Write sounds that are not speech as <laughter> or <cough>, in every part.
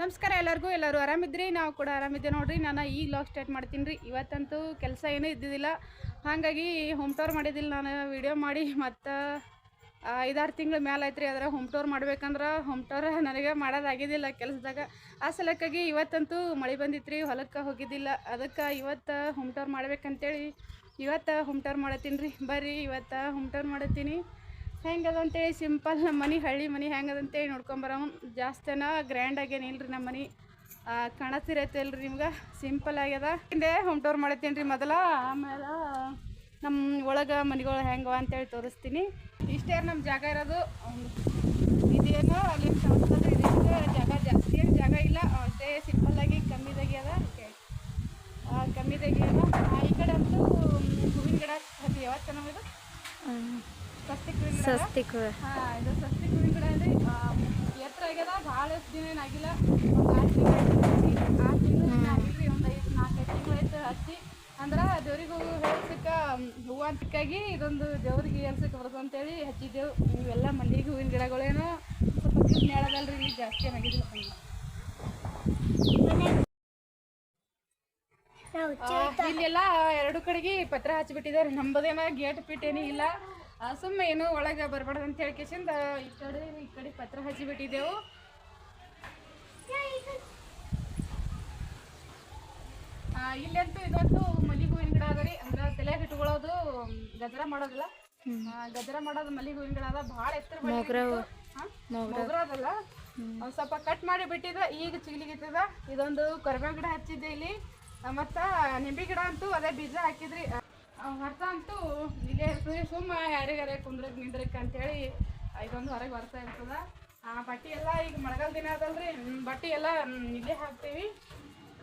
ನಮಸ್ಕಾರ ಎಲ್ಲರಿಗೂ, ಎಲ್ಲರೂ ಆರಾಮಿದ್ರಿ? ನಾವು ಕೂಡ ಆರಾಮಿದ್ದೆ ನೋಡ್ರಿ. ನಾನು ಈಗ ಲಾಗ್ ಸ್ಟಾರ್ಟ್ ಮಾಡ್ತೀನಿ ರೀ. ಇವತ್ತಂತೂ ಕೆಲಸ ಏನೂ ಇದ್ದಿದ್ದಿಲ್ಲ. ಹಾಗಾಗಿ ಹೋಮ್ ಟೋರ್ ಮಾಡಿದ್ದಿಲ್ಲ ನಾನು. ವಿಡಿಯೋ ಮಾಡಿ ಮತ್ತು ಐದಾರು ತಿಂಗಳ ಮೇಲೆ ಐತ್ರಿ ಅದರ ಹೋಮ್ ಟೋರ್ ಮಾಡ್ಬೇಕಂದ್ರೆ. ಹೋಮ್ ಟೋರ್ ನನಗೆ ಮಾಡೋದಾಗಿದ್ದಿಲ್ಲ ಕೆಲಸದಾಗ. ಆ ಸಲಕ್ಕಾಗಿ ಇವತ್ತಂತೂ ಮಳೆ ಬಂದಿತ್ತು ಹೊಲಕ್ಕೆ ಹೋಗಿದ್ದಿಲ್ಲ. ಅದಕ್ಕೆ ಇವತ್ತು ಹೋಮ್ ಟೋರ್ ಮಾಡ್ಬೇಕಂತೇಳಿ ಇವತ್ತು ಹೋಮ್ ಟೋರ್ ಮಾಡತ್ತೀನಿ ರೀ. ಬರ್ರಿ, ಇವತ್ತು ಹೋಮ್ ಟೋರ್ ಮಾಡತ್ತೀನಿ. ಹೆಂಗದಂತೇಳಿ ಸಿಂಪಲ್ ನಮ್ಮ ಮನೆ, ಹಳ್ಳಿ ಮನೆ ಹೆಂಗದಂತೇಳಿ ನೋಡ್ಕೊಂಬರೋ ಜಾಸ್ತಿನ ಗ್ರ್ಯಾಂಡ್ ಆಗೇನಿಲ್ಲ ರೀ ನಮ್ಮ ಮನೆ. ಕಾಣತ್ತಿರತ್ತಲ್ರಿ ನಿಮ್ಗೆ? ಸಿಂಪಲ್ ಆಗ್ಯದ. ಹಿಂದೆ ಹೋಮ್ ಟೂರ್ ಮಾಡತ್ತೀನಿ ರೀ ಮೊದಲ. ಆಮೇಲೆ ನಮ್ಮ ಒಳಗೆ ಮನೆಗಳು ಹೆಂಗವ ಅಂತೇಳಿ ತೋರಿಸ್ತೀನಿ. ಇಷ್ಟೇ ನಮ್ಮ ಜಾಗ ಇರೋದು. ಇದೇನೋ ಅಲ್ಲಿ ಜಾಗ ಜಾಸ್ತಿ ಏನು ಜಾಗ ಇಲ್ಲ. ಅಷ್ಟೇ ಸಿಂಪಲ್ಲಾಗಿ ಕಮ್ಮಿದಾಗಿ ಅದ. ಕಮ್ಮಿದಾಗಿ ಅದ. ಈ ಕಡೆ ಅಂತೂ ಹೂವಿನ ಗಿಡ ಅದು ಯಾವತ್ತು ನಮ್ಮದು ಅದ. ಸ್ವಸ್ತಿಕ್ ಹಾ ಇದು ಸ್ವಸ್ತಿಕ್ ಹೂವಿನ ಗಿಡ ಅಂದ್ರೆ ಎತ್ತರ ಆಗ್ಯದ ಭಾಳ ದಿನ ಏನಾಗಿಲ್ಲ ಆರು ತಿಂಗಳು ಆಗಿಲ್ರಿ ಒಂದು ಐದು ನಾಲ್ಕೈದು ತಿಂಗಳು ಆಯ್ತು ಹಚ್ಚಿ ಅಂದ್ರೆ ದೇವ್ರಿಗೆ ಹೂವು ಹೇಳ್ಸಕ್ಕೆ ಹೂವು ಅಂತಕ್ಕಾಗಿ ಇದೊಂದು ದೇವ್ರಿಗೆ ಏರ್ಸಕ್ಕೆ ಬರ್ತದೆ ಅಂತೇಳಿ ಹಚ್ಚಿದ್ದೆವು ಇವೆಲ್ಲ ಮಲ್ಲಿಗೆ ಹೂವಿನ ಗಿಡಗಳೇನೋ ಸ್ವಲ್ಪ ದಿವ್ಸ ನೆಳದಲ್ರಿ ಇಲ್ಲಿ ಜಾಸ್ತಿ ಏನಾಗಿಲ್ಲ ಇಲ್ಲೆಲ್ಲ ಎರಡು ಕಡೆಗೆ ಪತ್ರ ಹಚ್ಚಿಬಿಟ್ಟಿದ್ದಾರೆ. ನಮ್ಮದೇನ ಗೇಟ್ ಪಿಟ್ ಏನೂ ಇಲ್ಲ. ಸುಮ್ಮನೆ ಏನು ಒಳಗೆ ಬರಬಾರ್ದು ಅಂತ ಹೇಳಿ ಕೇಸಿಂದ ಈ ಕಡೆ ಈ ಕಡೆ ಪತ್ರ ಹಚ್ಚಿಬಿಟ್ಟಿದ್ದೆವು. ಆ, ಇಲ್ಲಂತೂ ಇದೊಂದು ಮಲ್ಲಿಗೆ ಹೂವಿನ ಗಿಡ ಅದ ರೀ. ಅಂದ್ರೆ ತಲೆಯಾಗ ಇಟ್ಕೊಳ್ಳೋದು ಗಜರ ಮಾಡೋದಿಲ್ಲ. ಗಜರ ಮಾಡೋದು ಮಲ್ಲಿಗೆ ಹೂವಿನ ಗಿಡ ಅದ. ಭಾಳ ಎತ್ತರ ಮೊಗ್ರ ಅದಲ್ಲ. ಸ್ವಲ್ಪ ಕಟ್ ಮಾಡಿ ಬಿಟ್ಟಿದ್ರ ಈಗ ಚಿಗ್ಲಿಗಿತ್ತದ ಇದೊಂದು ಕರ್ಬೇವ್ ಗಿಡ ಹಚ್ಚಿದ್ದೆ ಇಲ್ಲಿ. ಮತ್ತ ನಿಂಬೆ ಗಿಡ ಅಂತೂ ಅದೇ ಬೀಜ ಹಾಕಿದ್ರಿ. ಹೊರ್ತ ಅಂತೂ ಇಲ್ಲೇ ಇರ್ತದೆ ಸುಮ್ಮ ಯಾರಿಗಾರ ಕುಂದ್ರಕ್ಕೆ ನಿಂದ್ರಕ್ಕೆ ಅಂತೇಳಿ ಇದೊಂದು ಹೊರಗೆ ಬರ್ತಾ ಇರ್ತದೆ. ಆ ಬಟ್ಟೆ ಎಲ್ಲ ಈಗ ಮಳೆಗಾಲ ದಿನ ಅದಲ್ರಿ. ಬಟ್ಟೆ ಎಲ್ಲ ಇಲ್ಲಿ ಇಲ್ಲೇ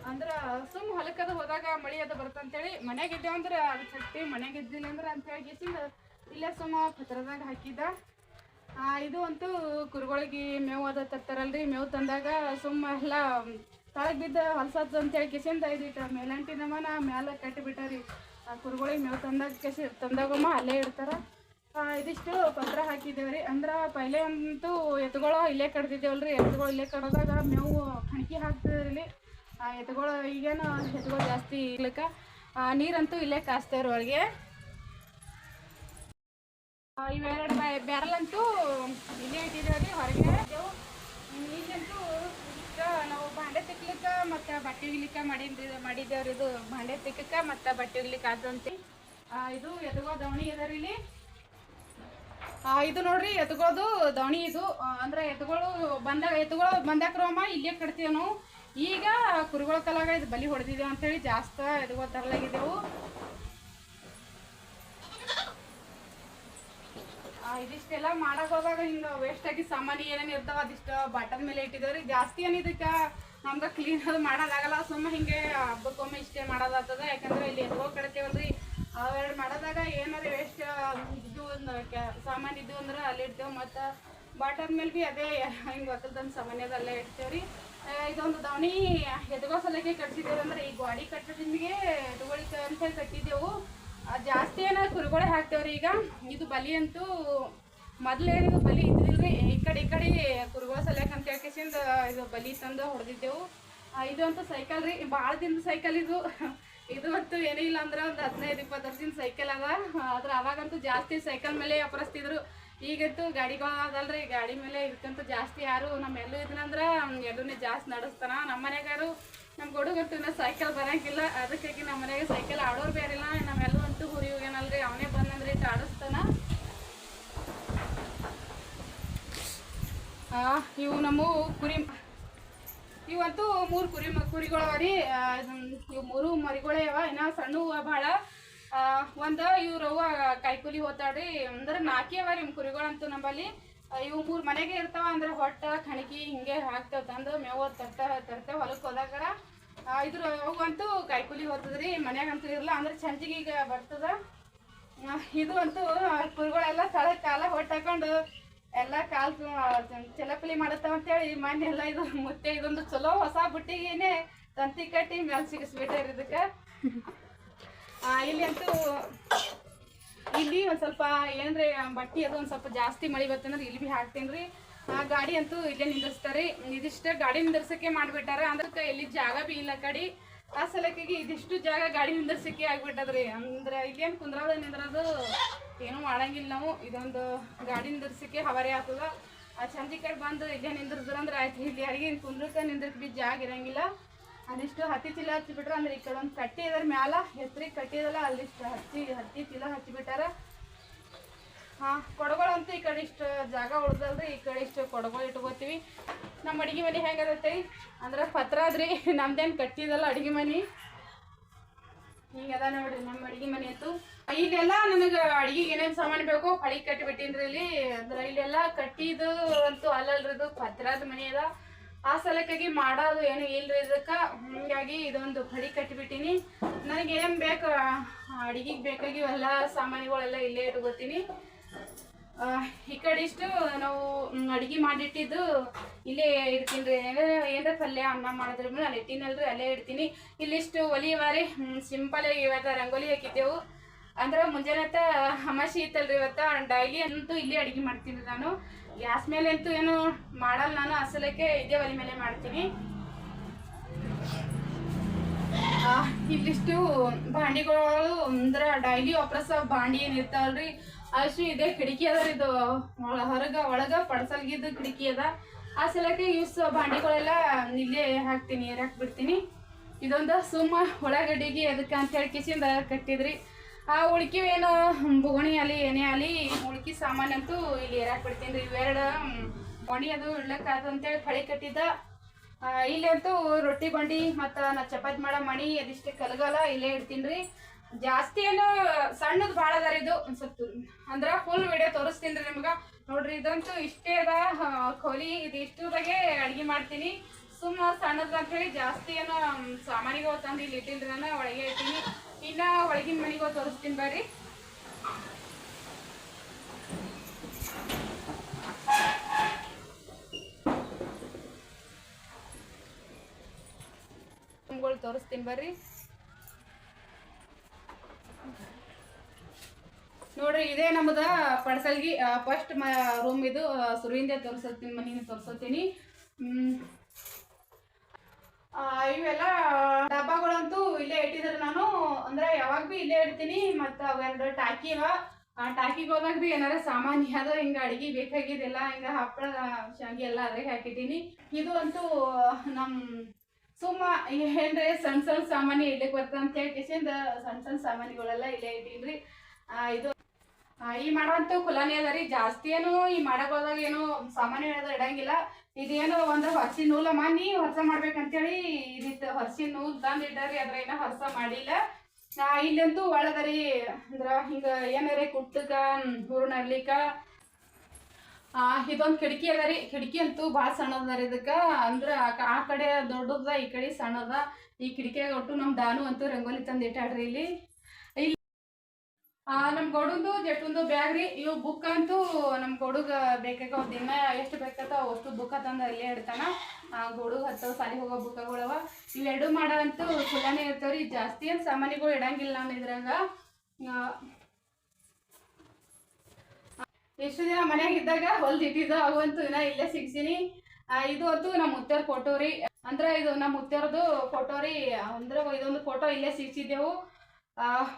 ಅಂದ್ರೆ ಸುಮ್ಮ ಹೊಲಕ್ಕದ ಹೋದಾಗ ಮಳಿ ಅದು ಬರ್ತಂತೇಳಿ ಮನ್ಯಾಗ ಇದ್ದೇವ ಅಂದ್ರೆ ಅದು ಹಾಕ್ತೀವಿ ಮನ್ಯಾಗ ಇದ್ದಿಲ್ಲ ಅಂದ್ರೆ ಅಂತೇಳಿ ಗೀಸಿಂದ ಇಲ್ಲೇ ಸುಮ್ಮ ಪತ್ರದಾಗ ಹಾಕಿದ್ದ. ಇದು ಅಂತೂ ಕುರುಗಳಿಗೆ ಮೇವು ಅದ ತರ್ತಾರಲ್ರಿ. ಮೇವು ತಂದಾಗ ಸುಮ್ಮ ಎಲ್ಲ ತಳಗ್ ಬಿದ್ದ ಹೊಲ್ಸತ್ತು ಅಂತೇಳಿ ಕಿಸಿಂದ ಇದಿಟ್ಟು ಮೇಲಂಟಿ ನಮನ ಮ್ಯಾಲ ಕಟ್ಟಿ ಬಿಟ್ಟಾರಿ ಆ ಕುರುಗಳಿಗೆ ಮೇವು ತಂದಾಗ ಕೆಸಿ ತಂದಾಗಮ್ಮ ಅಲ್ಲೇ ಇಡ್ತಾರೆ. ಇದಿಷ್ಟು ಪತ್ರ ಹಾಕಿದ್ದೇವ್ರಿ ಅಂದ್ರ ಪೈಲೆ ಅಂತೂ ಎತ್ತುಗಳು ಇಲ್ಲೇ ಕಡ್ದಿದ್ದೇವಲ್ರಿ. ಎತ್ತುಗಳು ಇಲ್ಲೇ ಕಡ್ದಾಗ ಮೇವು ಹಣಕಿ ಹಾಕ್ತಿದ್ರಿ ಆ ಎತ್ತುಗಳು ಈಗೇನು ಎತ್ತುಗಳು ಜಾಸ್ತಿ ಇರ್ಲಿಕ್ಕ. ನೀರಂತೂ ಇಲ್ಲೇ ಕಾಸ್ತೇವ್ರಿ ಒಳಗೆ ಇವೆರಡು ಬ್ಯಾರಲ್ ಅಂತೂ ಇಟ್ಟಿದ್ದೇವೆ ರೀ ಹೊರಗೆ. ಇದ್ದೆವು. ನಾವು ಭಾಂಡೆ ತಿಕ್ಲಿಕ್ಕ ಮತ್ತ ಬಟ್ಟೆ ಒಗಿಲಿಕ್ಕ ಮಾಡಿದ್ರಿ ಮಾಡಿದ್ದೇವ್ರಿ ಇದು ಭಾಂಡೆ ತಿಕ್ಕ ಮತ್ತ ಬಟ್ಟೆ ಒಗಿಲಿಕ್ಕೆ ಆದಂತೆ ಇದು ಎದುಗೋ ದವಣಿ ಇದಾರಿ ಇಲ್ಲಿ. ಇದು ನೋಡ್ರಿ ಎತ್ಕೊಳ್ಳೋದು ದವಣಿ ಇದು. ಅಂದ್ರೆ ಎತ್ತುಗಳು ಬಂದಾಗ ಎತ್ತುಗಳು ರೋಮ, ಇಲ್ಲೇ ಕಟ್ತೀವಿ ನಾವು. ಈಗ ಕುರಿಗಳ ಕಲಾಗ ಇದು ಬಲಿ ಹೊಡೆದಿದ್ದೇವೆ ಅಂತೇಳಿ ಜಾಸ್ತಿ ಎತ್ತುಗಳು ತರಲಾಗಿದ್ದೆವು. ಇದಿಷ್ಟೆಲ್ಲ ಮಾಡಕ್ ಹೋದಾಗ ಹಿಂಗ ವೇಸ್ಟ್ ಆಗಿ ಸಾಮಾನು ಏನೇನು ಇರ್ತಾವ ಅದಿಷ್ಟು ಬಾಟಲ್ ಮೇಲೆ ಇಟ್ಟಿದ್ರಿ ಜಾಸ್ತಿ ಏನು ಇದಕ್ಕೆ ನಮ್ಗೆ ಕ್ಲೀನ್ ಅದು ಮಾಡೋದಾಗಲ್ಲ ಸುಮ್ಮ ಹಿಂಗೆ ಹಬ್ಬಕ್ಕೊಮ್ಮೆ ಇಷ್ಟೇ ಮಾಡೋದಾಗ್ತದ. ಯಾಕಂದ್ರೆ ಇಲ್ಲಿ ಎತ್ಕೊ ಕಡತೇವಲ್ರಿ ಅವೆರಡು ಮಾಡೋದಾಗ ಏನಾರ ವೇಸ್ಟ್ ಇದ್ದು ಒಂದು ಸಾಮಾನು ಇದ್ದು ಅಂದ್ರೆ ಅಲ್ಲಿ ಇಡ್ತೇವೆ. ಮತ್ತು ಬಾಟಲ್ ಮೇಲೆ ಭೀ ಅದೇ ಹಿಂಗೆ ಒಕ್ಕಲ್ದಂದು ಸಾಮಾನ್ಯದಲ್ಲೇ ಅಲ್ಲೇ ಇಡ್ತೇವ್ರಿ. ಇದೊಂದು ದವಣಿ ಎದುಗೋ ಸಲಕ್ಕೆ ಕಟ್ಸಿದ್ದೇವೆ ಅಂದ್ರೆ ಈ ಗಾಡಿ ಕಟ್ಟೋದಿಂದಿಗೆ ಎತ್ಕೊಳಿಕ ಅಂತ ಹೇಳಿ ಕಟ್ಟಿದ್ದೆವು. ಜಾಸ್ತಿ ಏನಾದ್ರು ಕುರುಗೋಳೆ ಹಾಕ್ತೇವ್ರಿ ಈಗ. ಇದು ಬಲಿ ಅಂತೂ ಮೊದ್ಲೇನು ಬಲಿ ಇದ್ದಿಲ್ರಿ ಈ ಕಡೆ ಈ ಕಡೆ ಕುರುಗೋಳ ಸಲಕ್ ಅಂತ ಹೇಳ್ಕೇಸಿಂದ ಇದು ಬಲಿ ತಂದು ಹೊಡೆದಿದ್ದೆವು. ಇದು ಅಂತೂ ಸೈಕಲ್ ರೀ. ಭಾಳ ದಿನದ ಸೈಕಲ್ ಇದು. ಇದು ಅಂತೂ ಏನೂ ಇಲ್ಲ ಅಂದ್ರೆ ಒಂದು ಹದಿನೈದು, ಇಪ್ಪತ್ತು ವರ್ಷದಿಂದ ಸೈಕಲ್ ಅದ. ಆದ್ರೆ ಅವಾಗಂತೂ ಜಾಸ್ತಿ ಸೈಕಲ್ ಮೇಲೆ ಅಪರಿಸ್ತಿದ್ರು ಈಗಂತೂ ಗಾಡಿಗಳು ಅದಲ್ರಿ. ಗಾಡಿ ಮೇಲೆ ಇದಕ್ಕಂತೂ ಜಾಸ್ತಿ ಯಾರು ನಮ್ಮ ಎಲ್ಲೂ ಇದನ್ನಂದ್ರೆ ಎಲ್ಲೂನೇ ಜಾಸ್ತಿ ನಡೆಸ್ತಾನ. ನಮ್ಮ ಮನೆಗಾರು ನಮ್ಮ ಹುಡುಗಂತೂ ಇನ್ನೂ ಸೈಕಲ್ ಬರೋಂಗಿಲ್ಲ. ಅದಕ್ಕಾಗಿ ನಮ್ಮ ಮನೆಗೆ ಸೈಕಲ್ ಆಡೋರು ಬೇರಿಲ್ಲ. ನಮ್ಮೆಲ್ಲೂ ಅಂತೂ ಹುರಿ ಹೋಗ್ಯಾನಲ್ರಿ ಅವನೇ ಬಂದಂದ್ರೆ ಆಡಿಸ್ತಾನ? ಇವು ನಮ್ಮ ಕುರಿ ಇವಂತೂ ಮೂರು ಕುರಿ ಮ- ಕುರಿಗಳು ಅವ ರೀ. ಇವು ಮೂರು ಮರಿಗಳೇ ಅವ. ಇನ್ನ ಸಣ್ಣ ಹೂವ ಭಾಳ ಒಂದು ಇವ್ರು ಅವ್ವ ಕಾಯ್ಕುಲಿ ಹೋತಾಡ್ರಿ ಅಂದ್ರೆ ನಾಲ್ಕೇ ಅವ ರೀ ಕುರಿಗಳಂತೂ ನಂಬಲ್ಲಿ. ಇವು ಮೂರು ಮನೆಗೆ ಇರ್ತಾವ. ಅಂದ್ರೆ ಹೊಟ್ಟ ಕಣಕಿ ಹಿಂಗೆ ಹಾಕ್ತೇವೆ. ತಂದು ಮೇವು ತರ್ತ ತರ್ತೇವೆ ಹೊಲಕ್ಕೆ ಹೋದಾಗ ಆ, ಇದ್ರ ಅವಂತೂ ಕಾಯ್ಕುಲಿ ಮನ್ಯಾಗ ಅಂತೂ ಇರಲ್ಲ ಅಂದ್ರೆ ಚಂಚಿಗೆ ಈಗ ಬರ್ತದ. ಇದು ಅಂತೂ ಕುರಿಗಳೆಲ್ಲ ಸಳ ಕಾಲ ಹೊಟ್ಟು ಹಾಕೊಂಡು ಎಲ್ಲ ಕಾಲ್ ಚಲಪಲಿ ಮಾಡತ್ತಾವ ಅಂತೇಳಿ ಮನೆ ಎಲ್ಲ ಇದು ಮುತ್ತೆ ಇದೊಂದು ಚಲೋ ಹೊಸ ಬುಟ್ಟಿಗೇನೆ ತಂತಿ ಕಟ್ಟಿ ಮ್ಯಾಲ ಸಿಗಿಸ್ಬಿಟ್ಟಾರ ಇದಕ್ಕೆ. ಇಲ್ಲಿ ಅಂತೂ ಇಲ್ಲಿ ಒಂದು ಸ್ವಲ್ಪ ಏನಂದ್ರೆ ಬಟ್ಟಿ ಅದು ಒಂದು ಸ್ವಲ್ಪ ಜಾಸ್ತಿ ಮಳಿ ಬತ್ತಂದ್ರೆ ಇಲ್ಲಿ ಬಿ ಹಾಕ್ತೇನ್ರಿ. ಆ ಗಾಡಿ ಅಂತೂ ಇಲ್ಲೇ ನಿಂದಿಸ್ತಾರೆ ಇದಿಷ್ಟ ಗಾಡಿ ನಿಂದಿರ್ಸಕ್ಕೆ ಮಾಡ್ಬಿಟ್ಟಾರ. ಅಂದ್ರೆ ಇಲ್ಲಿ ಜಾಗ ಬಿ ಇಲ್ಲ ಕಡಿ. ಆ ಸಲಕ್ಕಾಗಿ ಇದಿಷ್ಟು ಜಾಗ ಗಾಡಿ ನಿಂದಿರ್ಸಕ್ಕೆ ಆಗ್ಬಿಟ್ಟದ್ರಿ. ಅಂದ್ರೆ ಇಲ್ಲೇನು ಕುಂದ್ರಾದ ನಿಂದ್ರದು ಏನು ಮಾಡಂಗಿಲ್ಲ ನಾವು. ಇದೊಂದು ಗಾಡಿ ನಿಂದಿರ್ಸಕ್ಕೆ ಹವರೆ ಆಗ್ತದ. ಆ ಚಂದಿ ಕಡೆ ಬಂದು ಇಲ್ಲೇ ನಿಂದಿರ್ದ್ರ ಅಂದ್ರೆ ಆಯ್ತು, ಇಲ್ಲಿ ಯಾರಿಗೆ ಕುಂದ್ರಕ್ಕೆ ನಿಂದ್ರಕ್ಕೆ ಬಿ ಜಾಗ ಇರಂಗಿಲ್ಲ. ಅದಿಷ್ಟು ಹತ್ತಿ ಚೀಲ ಹಚ್ಚಿಬಿಟ್ರ ಅಂದ್ರೆ ಈ ಕಡೆ ಒಂದು ಕಟ್ಟಿ ಇದ್ರ ಮ್ಯಾಲ. ಹೆಸ್ರಿಗೆ ಕಟ್ಟಿದಲ್ಲ ಅಲ್ಲಿಷ್ಟು ಹತ್ತಿ ಹತ್ತಿ ಚೀಲ ಹಚ್ಚಿಬಿಟ್ಟಾರ. ಹಾ, ಕೊಡಗಳಂತೂ ಈ ಕಡೆ ಇಷ್ಟು ಜಾಗ ಉಳ್ದಲ್ರಿ, ಈ ಕಡೆ ಇಷ್ಟು ಕೊಡಗಳು ಇಟ್ಕೋತೀವಿ. ನಮ್ಮ ಅಡುಗೆ ಮನೆ ಹೆಂಗದೈತಿ? ಅಂದ್ರೆ ಪತ್ರ ಅದ್ರಿ ನಮ್ದೇನು ಕಟ್ಟಿದಲ್ಲ ಅಡುಗೆ ಮನೆ. ಹಿಂಗದ ನೋಡ್ರಿ, ನಮ್ಮ ಅಡುಗೆ ಮನೆ ಅಂತೂ ಇಲ್ಲೆಲ್ಲ ನನಗೆ ಅಡುಗೆಗೆ ಏನೇನು ಸಾಮಾನು ಬೇಕು ಹಳಿ ಕಟ್ಟಿಬಿಟ್ಟಿನ್ರಿ ಇಲ್ಲಿ. ಅಂದ್ರೆ ಇಲ್ಲೆಲ್ಲ ಕಟ್ಟಿದು ಅಂತೂ ಅಲ್ಲಲ್ರಿ, ಇದು ಪತ್ರದ ಮನೆ ಅದ. ಆ ಸಲಕ್ಕಾಗಿ ಮಾಡೋದು ಏನು ಇಲ್ರಿ ಇದಕ್ಕೆ. ಹೀಗಾಗಿ ಇದೊಂದು ಹಳಿ ಕಟ್ಟಿಬಿಟ್ಟಿನಿ. ನನಗೆ ಏನೇನು ಬೇಕು ಅಡಿಗೆಗೆ ಬೇಕಾಗಿ ಎಲ್ಲ ಸಾಮಾನುಗಳೆಲ್ಲ ಇಲ್ಲೇ ಇಟ್ಕೋತೀನಿ. ಈ ಕಡೆ ಇಷ್ಟು ನಾವು ಅಡಿಗೆ ಮಾಡಿಟ್ಟಿದ್ದು ಇಲ್ಲೇ ಇಡ್ತೀನಿ ರೀ ಏನಾರ ಪಲ್ಯ, ಅನ್ನ ಮಾಡಿದ್ರೆ ಅಲ್ಲಿ ಇಟ್ಟಿನಲ್ರಿ ಅಲ್ಲೇ ಇಡ್ತೀನಿ. ಇಲ್ಲಿಷ್ಟು ಒಲಿವಾರಿ ಸಿಂಪಲ್ ಆಗಿ ಇವತ್ತು ರಂಗೋಲಿ ಹಾಕಿದ್ದೆವು. ಅಂದ್ರೆ ಮುಂಜಾನೆತ್ತ ಅಮಾಸಿ ಇತ್ತಲ್ರಿ ಇವತ್ತು ಡೈಲಿ ಅಂತೂ ಇಲ್ಲೇ ಅಡಿಗೆ ಮಾಡ್ತೀನಿ ನಾನು. ಗ್ಯಾಸ್ ಮೇಲೆ ಅಂತೂ ಏನು ಮಾಡಲ್ಲ ನಾನು, ಅಸಲಕ್ಕೆ ಇದೇ ಒಲಿ ಮೇಲೆ ಮಾಡ್ತೀನಿ. ಇಲ್ಲಿಷ್ಟು ಬಾಂಡಿಗಳು ಅಂದ್ರೆ ಡೈಲಿ ವಾಪಸ್ ಬಾಂಡಿ ಏನ್ ಇರ್ತಾವಲ್ರಿ ಅಷ್ಟು ಇದೆ, ಕಿಟಕಿ ಅದ, ಇದು ಹೊರಗ, ಒಳಗ ಪಡ್ಸಲ್ಗಿದ್ದು ಕಿಟಕಿ ಅದ. ಆ ಸಲಕ್ಕೆ ಯೂಸ್ ಬಾಂಡಿಗಳೆಲ್ಲ ಇಲ್ಲೇ ಹಾಕ್ತೀನಿ ಏರ್ ಬಿಡ್ತೀನಿ. ಇದೊಂದು ಸುಮ್ಮ ಉಳ್ಳಾಗಡ್ಡಿಗೆ ಅದಕ್ಕೆ ಅಂತ ಹೇಳಿ ಕಿಸಿಂದ ಕಟ್ಟಿದ್ರಿ. ಆ ಉಳ್ಕಿ ಏನು, ಬುಗುಣಿ ಅಲ್ಲಿ ಏನೇ ಅಲ್ಲಿ ಉಳ್ಕಿ ಸಾಮಾನಂತೂ ಇಲ್ಲಿ ಏರಾಕ್ ಬಿಡ್ತೀನಿ. ರೀ ಇವೆರಡು ಬೋಣಿ ಅದು ಇಡ್ಲಕ್ಕಾದ ಅಂತೇಳಿ ಫಳಿ ಕಟ್ಟಿದ್ದ. ಇಲ್ಲಿ ಅಂತೂ ರೊಟ್ಟಿ ಬಂಡಿ ಮತ್ತು ನಾ ಚಪಾತಿ ಮಾಡೋ ಮಣಿ, ಅದಿಷ್ಟೇ ಕಲಗಲ್ಲ ಇಲ್ಲೇ ಇಡ್ತೀನಿ ರೀ. ಜಾಸ್ತಿ ಏನು, ಸಣ್ಣದು ಭಾಳ ಅದಾರ ಇದು. ಒಂದ್ ಅಂದ್ರ ಫುಲ್ ವಿಡಿಯೋ ತೋರಿಸ್ತೀನಿ ರೀ ನಿಮ್ಗೆ. ನೋಡ್ರಿ, ಇದಂತೂ ಇಷ್ಟೇ ಅದ. ಕೊಲಿ ಇದು ಅಡುಗೆ ಮಾಡ್ತೀನಿ. ಸುಮ್ಮ ಸಣ್ಣದು ಅಂತ ಹೇಳಿ ಜಾಸ್ತಿ ಏನು ಸಾಮಾನಿಗೆ ತಂದು ಇಲ್ಲಿ ಇಟ್ಟಿಲ್ರಿ ನಾನು, ಒಳಗೆ ಇಟ್ಟಿನಿ. ಇನ್ನ ಒಳಗಿನ ಮನೆಗೆ ತೋರಿಸ್ತೀನಿ ಬರ್ರಿ. ತೋರಿಸ್ತೀನಿ ಬರ್ರಿ. ನೋಡ್ರಿ, ಇದೇ ನಮ್ಮದ ಪಡ್ಸಲ್ಗಿ ಫಸ್ಟ್ ರೂಮ್ ಇದು ಸುರುವಿಂದ ತೋರಿಸ್ತೀನಿ ಮನೆಯಿಂದ ತೋರಿಸ್ತೀನಿ ಇವೆಲ್ಲ ಡಬ್ಬಗಳಂತೂ ಇಲ್ಲೇ ಇಟ್ಟಿದ್ರೆ ನಾನು. ಅಂದ್ರೆ ಯಾವಾಗ ಬಿ ಇಲ್ಲೇ ಇಡ್ತೀನಿ, ಮತ್ತು ಅವೆರಡು ಟಾಕಿ ಅವ. ಆ, ಟಾಕಿಗೆ ಹೋದಾಗ ಬಿ ಏನಾರ ಸಾಮಾನ್ಯ ಅದ ಹಿಂಗ ಅಡಿಗೆ ಬೇಕಾಗಿದ್ದೆಲ್ಲ ಹಿಂಗ ಹಪ್ಪಳ, ಶಾಂಗಿ ಎಲ್ಲ ಅದ್ರಾಗೆ ಹಾಕಿದ್ದೀನಿ ಇದು ಅಂತೂ ನಮ್ಮ ಸುಮ್ಮ ಏನ್ರಿ ಸಣ್ಣ ಸಣ್ಣ ಸಾಮಾನು ಇಡ್ಲಿಕ್ಕೆ ಬರ್ತದೆ ಅಂತ ಹೇಳಿ, ಕಿಶಿಂದ ಸಣ್ಣ ಸಣ್ಣ ಸಾಮಾನುಗಳೆಲ್ಲ ಇಲ್ಲೇ ಇಟ್ಟಿನ್ರಿ. ಇದು ಈ ಮಾಡೋಂತೂ ಕುಲಾನೇ ಅದ ರೀ. ಜಾಸ್ತಿ ಏನು ಈ ಮಾಡಕ್ಕೋದಾಗ ಏನು ಸಾಮಾನ್ಯ ಇಡಂಗಿಲ್ಲ. ಇದೇನು ಒಂದು ಹರ್ಸಿ ನೂಲ ಮನಿ ಹೊರಸ ಮಾಡ್ಬೇಕಂತೇಳಿ ಇದಿತ್ತು. ಹರ್ಸಿ ನೂಲ್ ತಂದು ಇಡ್ರಿ ಅದ್ರ ಏನೋ ಹೊರಸ ಮಾಡಿಲ್ಲ. ಇಲ್ಲಂತೂ ಒಳಗರಿ ಅಂದ್ರ ಹಿಂಗ ಏನಾರ ಕುಟ್ಟಕ ಹೂರ್ಣ ಇರ್ಲಿಕ್ಕ ಆ, ಇದೊಂದು ಕಿಟಕಿ ಅದ ರೀ. ಕಿಟಕಿ ಅಂತೂ ಭಾಳ ಸಣ್ಣದ ರೀ ಇದಕ್ಕೆ. ಅಂದ್ರೆ ಆ ಕಡೆ ದೊಡ್ಡದ, ಈ ಕಡೆ ಸಣ್ಣದ. ಈ ಕಿಟಕಿಯಾಗ ಒಟ್ಟು ನಮ್ಮ ದಾನು ಅಂತೂ ರಂಗೋಲಿ ತಂದು ಇಟ್ಟಾಡ್ರಿ ಇಲ್ಲಿ. ಆ ನಮ್ಮ ಗೌಡಂದು ಜಟ್ಟುಂದು ಬ್ಯಾಗ್ ರೀ. ಇವು ಬುಕ್ ಅಂತೂ ನಮ್ಮ ಗೌಡುಗ ಬೇಕಾಗ ದಿನ ಎಷ್ಟು ಬೇಕತ್ತ ಅಷ್ಟು ಬುಕ್ಕ ತಂದ ಅಲ್ಲೇ ಇಡ್ತಾನ. ಗೌಡುಗ ಹತ್ತವ ಸಾಲಿ ಹೋಗೋ ಬುಕ್ಕಗಳವ ಇವೆರಡು ಮಾಡೋಂತೂ ಇರ್ತಾವ ಇರ್ತಾವ್ರಿ. ಜಾಸ್ತಿ ಏನು ಸಾಮಾನುಗಳು ಇಡಂಗಿಲ್ಲ ನಾನು ಇದ್ರಾಗ. ಎಷ್ಟು ದಿನ ಮನ್ಯಾಗ ಇದ್ದಾಗ ಹೊಲ್ದು ಇಟ್ಟಿದ್ದು ಅವಂತೂ ಇನ್ನ ಇಲ್ಲೇ ಸಿಗ್ಸಿನಿ. ಇದು ಅಂತೂ ನಮ್ಮ ಮುತ್ತರ ಫೋಟೋ ರೀ. ಅಂದ್ರೆ ಇದು ನಮ್ಮ ಮುತ್ತರದು ಫೋಟೋ ರೀ. ಅಂದ್ರೆ ಇದೊಂದು ಫೋಟೋ ಇಲ್ಲೇ ಸಿಗ್ಸಿದ್ದೆವು.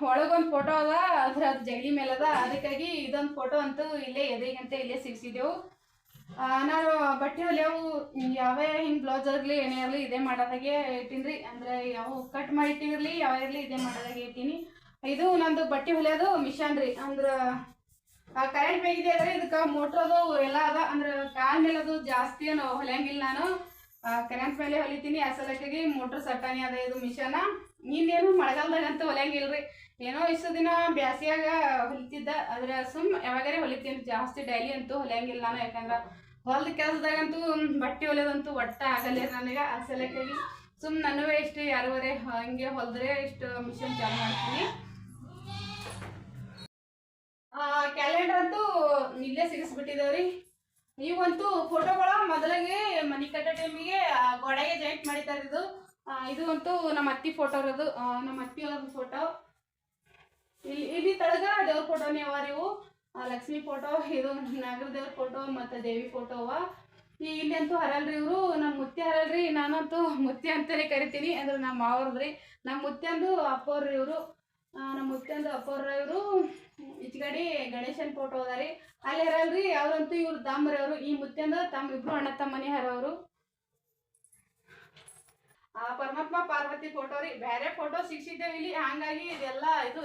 ಒಳಗೊಂದು ಫೋಟೋ ಅದ, ಅದ್ರ ಅದು ಜಗಲಿ ಮೇಲೆ ಅದ. ಅದಕ್ಕಾಗಿ ಇದೊಂದು ಫೋಟೋ ಅಂತೂ ಇಲ್ಲೇ ಎದುರಿಗಂತ ಇಲ್ಲೇ ಸಿಗ್ಸಿದೆವು. ನಾವು ಬಟ್ಟೆ ಹೊಲಿಯವು, ಯಾವ ಹಿಂಗೆ ಬ್ಲೌಸ್ ಇರಲಿ ಏನೇ ಇರಲಿ, ಇದೇ ಮಾಡೋದಾಗೆ ಇಟ್ಟಿನ್ರಿ. ಅಂದ್ರೆ ಯಾವ ಕಟ್ ಮಾಡಿ ಇಟ್ಟಿರ್ಲಿ, ಯಾವ ಇರಲಿ, ಇದೇ ಮಾಡೋದಾಗೆ ಇಟ್ಟೀನಿ. ಇದು ನಂದು ಬಟ್ಟೆ ಹೊಲಿಯೋದು ಮಿಷನ್ ರೀ. ಅಂದ್ರೆ ಕರೆಂಟ್ ಬೇಕಿದೆ ಅಂದ್ರೆ, ಇದಕ್ಕೆ ಮೋಟ್ರ್ ಅದು ಎಲ್ಲ ಅದ. ಅಂದ್ರೆ ಕಾಲ್ ಮೇಲೆ ಅದು ಜಾಸ್ತಿ ಹೊಲಿಯಂಗಿಲ್ಲ ನಾನು. ಕರೆಂಟ್ ಮೇಲೆ ಹೊಲಿತೀನಿ. ಅಸಲಕ್ಕಾಗಿ ಸಲಕ್ಕಾಗಿ ಮೋಟ್ರ್ ಸಟ್ಟಾನೆ ಅದ ಇದು ಮಿಷನ. ಇನ್ನೇನು ಮಳೆಗಾಲದಾಗ ಅಂತ ಹೊಲಿಯಂಗಿಲ್ರಿ ಏನೋ ಇಷ್ಟು ದಿನ ಬ್ಯಾಸಿಯಾಗ ಹೊಲಿತಿದ್ದ, ಆದ್ರೆ ಸುಮ್ ಯಾವಾಗಾರೆ ಹೊಲಿತೀನಿ, ಜಾಸ್ತಿ ಡೈಲಿ ಅಂತೂ ಹೊಲಿಯಂಗಿಲ್ಲ ನಾನು, ಯಾಕಂದ್ರೆ ಹೊಲದ ಕೆಲಸದಾಗಂತೂ ಬಟ್ಟೆ ಹೊಲಿಯೋದಂತೂ ಒಟ್ಟ ಆಗಲ್ಲ ನನಗೆ, ಆ ಸಲಕ್ಕಾಗಿ ಸುಮ್ ನನ್ನವೇ ಇಷ್ಟು ಯಾರುವರೆ ಹಂಗೆ ಹೊಲಿದ್ರೆ ಇಷ್ಟು ಮಿಷನ್ ಚಾಲು ಮಾಡ್ತೀನಿ. ಕ್ಯಾಲೆಂಡರ್ ಅಂತೂ ಇಲ್ಲೇ ಸಿಗಿಸ್ಬಿಟ್ಟಿದೇವ್ರಿ. ನೀವಂತೂ ಫೋಟೋಗಳ ಮೊದಲಿಗೆ ಮನಿ ಕಟ್ಟೋ ಟೈಮಿಗೆ ಗೋಡೆಗೆ ಜಾಯಿಂಟ್ ಮಾಡಿದ್ದಾರೆ ಇದು ಇದು ಅಂತೂ ನಮ್ಮ ಅತ್ತಿ ಫೋಟೋ ಇರೋದು. ನಮ್ಮ ಅತ್ತಿ ಅವ್ರದ್ದು ಫೋಟೋ ಇಲ್ಲಿ ಇಲ್ಲಿ ತಳಗ ದೇವ್ರ ಫೋಟೋನೇ ಅವ ಇವು ಲಕ್ಷ್ಮಿ ಫೋಟೋ ಇದು ನಾಗರ ದೇವ್ರ ಫೋಟೋ ಮತ್ತು ದೇವಿ ಫೋಟೋ ಅವ. ಇಲ್ಲಿ ಅಂತೂ ಹರಲ್ರಿ ಇವರು. ನಮ್ಮ ಮುತ್ಯ ಹರಲ್ರಿ. ನಾನಂತೂ ಮುತ್ತಿ ಅಂತಲೇ ಕರಿತೀನಿ. ಅಂದ್ರೆ ನಮ್ಮ ಮಾವ್ರದ್ರಿ ನಮ್ಮ ಮುತ್ಯಂದು ಅಪ್ಪವ್ರಿ ಇವರು. ನಮ್ಮ ಅಂದು ಅಪ್ಪವ್ರ ಇವರು. ಇಟ್ಗಡಿ ಗಣೇಶನ್ ಫೋಟೋ ಅದ ರೀ. ಅಲ್ಲಿ ಹರಲ್ರಿ. ಅವ್ರಂತೂ ಇವ್ರು ತಮ್ಮರಿ ಅವರು. ಈ ಮುತ್ಯಂದು ತಮ್ಮ, ಇಬ್ರು ಅಣ್ಣ ತಮ್ಮನೇ ಹರವರು. ಪರಮಾತ್ಮ ಪಾರ್ವತಿ ಫೋಟೋ ರೀ ಬೇರೆ ಫೋಟೋ ಸಿಕ್ಸಿದ್ದೇವೆ ಇಲ್ಲಿ ಹಂಗಾಗಿ ಇದೆಲ್ಲ ಇದು